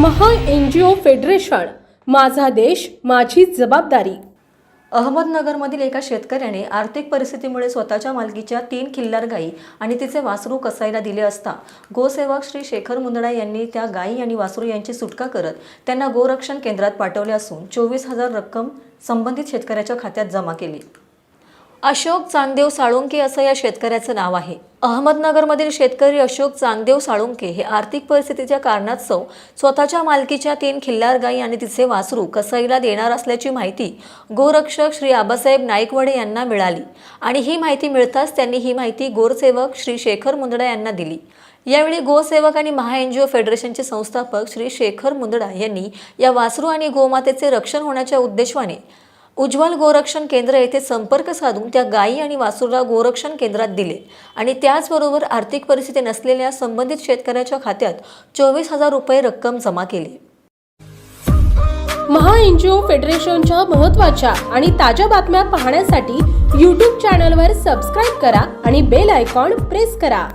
महा N G ओ federation माझा देश माझी जबाबदारी. अहमदनगरमधील एका शेतकऱ्याने आर्थिक परिस्थितीमुळे स्वतःच्या मालकीच्या तीन खिल्लार गायी आणि तिचे वासरू कसायला दिले असता गोसेवक श्री शेखर मुंदडा यांनी त्या गायी आणि वासरू यांची सुटका करत त्यांना गोरक्षण केंद्रात पाठवले असून चोवीस हजार रक्कम संबंधित शेतकऱ्याच्या खात्यात जमा केली. अशोक चांगदेव साळुंके असं या शेतकऱ्याचं नाव आहे. अहमदनगरमधील शेतकरी अशोक चांगदेव साळुंके हे आर्थिक परिस्थितीच्या कारणास्तव स्वतःच्या मालकीच्या तीन खिल्लार गायी आणि तिचे वासरू कसाईला देणार असल्याची माहिती गोरक्षक श्री आबासाहेब नाईकवडे यांना मिळाली. आणि ही माहिती मिळताच त्यांनी ही माहिती गोरसेवक श्री शेखर मुंदडा यांना दिली. यावेळी गोसेवक आणि महा एनजीओ फेडरेशनचे संस्थापक श्री शेखर मुंदडा यांनी या वासरू आणि गोमातेचे रक्षण होण्याच्या उद्देशाने उज्ज्वल गोरक्षण केंद्र येथे संपर्क साधून त्या गायी आणि वासरूला गोरक्षण केंद्रात दिले. आणि त्याचबरोबर आर्थिक परिस्थिती नसलेल्या संबंधित शेतकऱ्याच्या खात्यात चोवीस हजार रुपये रक्कम जमा केली. महा एन जी ओ फेडरेशनच्या महत्त्वाच्या आणि ताज्या बातम्या पाहण्यासाठी यूट्यूब चॅनलवर सबस्क्राईब करा आणि बेल आयकॉन प्रेस करा.